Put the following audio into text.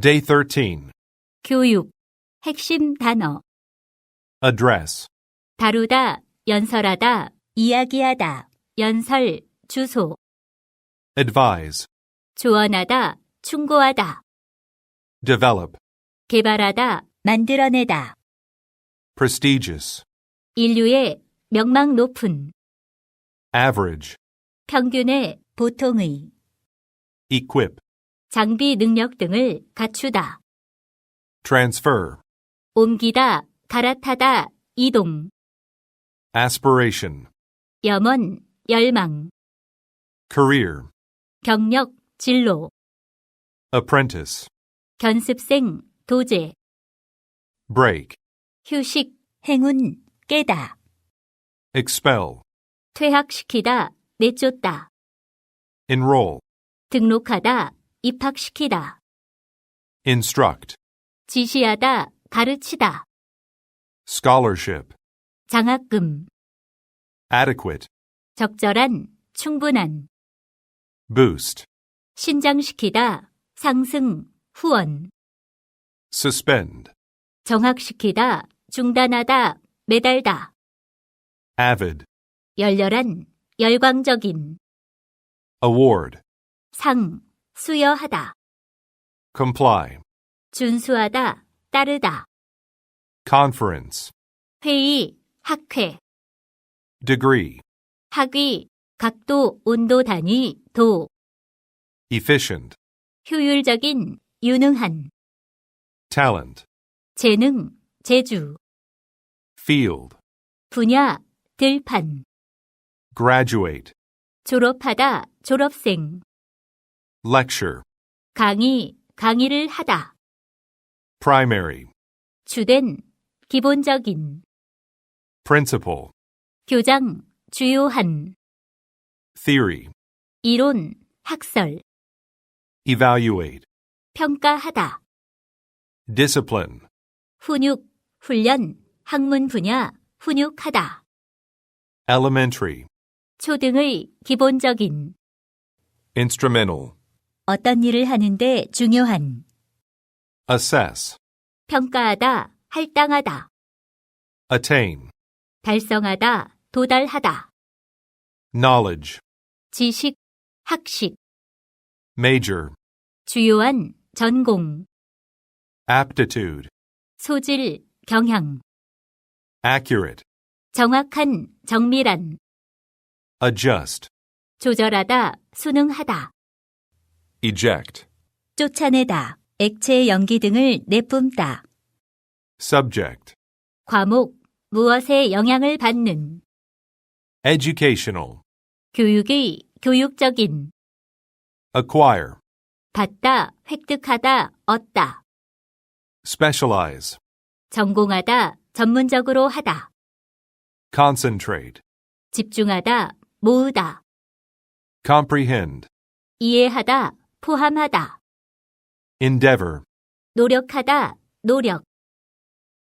Day 13. 교육, 핵심 단어, Address. 다루다, 연설하다, 이야기하다, 연설, 주소, Advise. 조언하다, 충고하다, Develop. 개발하다, 만들어내다, Prestigious. 인류의 명망 높은, Average. 평균의, 보통의, Equip. 장비 능력 등을 갖추다, Transfer. 옮기다, 갈아타다, 이동, Aspiration. 염원, 열망, Career. 경력, 진로, Apprentice. 견습생, 도제, Break. 휴식, 행운, 깨다, Expel. 퇴학시키다, 내쫓다, Enroll. 등록하다, 입학시키다, Instruct. 지시하다, 가르치다, Scholarship. 장학금, Adequate. 적절한, 충분한, Boost. 신장시키다, 상승, 후원, Suspend. 정학시키다, 중단하다, 매달다, Avid. 열렬한, 열광적인, Award. 상, 수여하다, Comply. 준수하다, 따르다, Conference. 회의, 학회, Degree. 학위, 각도, 온도 단위, 도, Efficient. 효율적인, 유능한, Talent. 재능, 재주, Field. 분야, 들판, Graduate. 졸업하다, 졸업생, Lecture. 강의, 강의를 하다, Primary. 주된, 기본적인, Principal. 교장, 주요한, Theory. 이론, 학설, Evaluate. 평가하다, Discipline. 훈육, 훈련, 학문 분야, 훈육하다, Elementary. 초등의 기본적인, Instrumental. 어떤 일을 하는데 중요한, Assess. 평가하다, 할당하다, Attain. 달성하다, 도달하다, Knowledge. 지식, 학식, Major. 주요한, 전공, Aptitude. 소질, 경향, Accurate. 정확한, 정밀한, Adjust. 조절하다, 순응하다, Eject. 쫓아내다, 액체 연기 등을 내뿜다, Subject. 과목, 무엇에 영향을 받는, Educational. 교육의, 교육적인, Acquire. 받다, 획득하다, 얻다, Specialize. 전공하다, 전문적으로 하다, Concentrate. 집중하다, 모으다, Comprehend. 이해하다, 포함하다, Endeavor. 노력하다, 노력,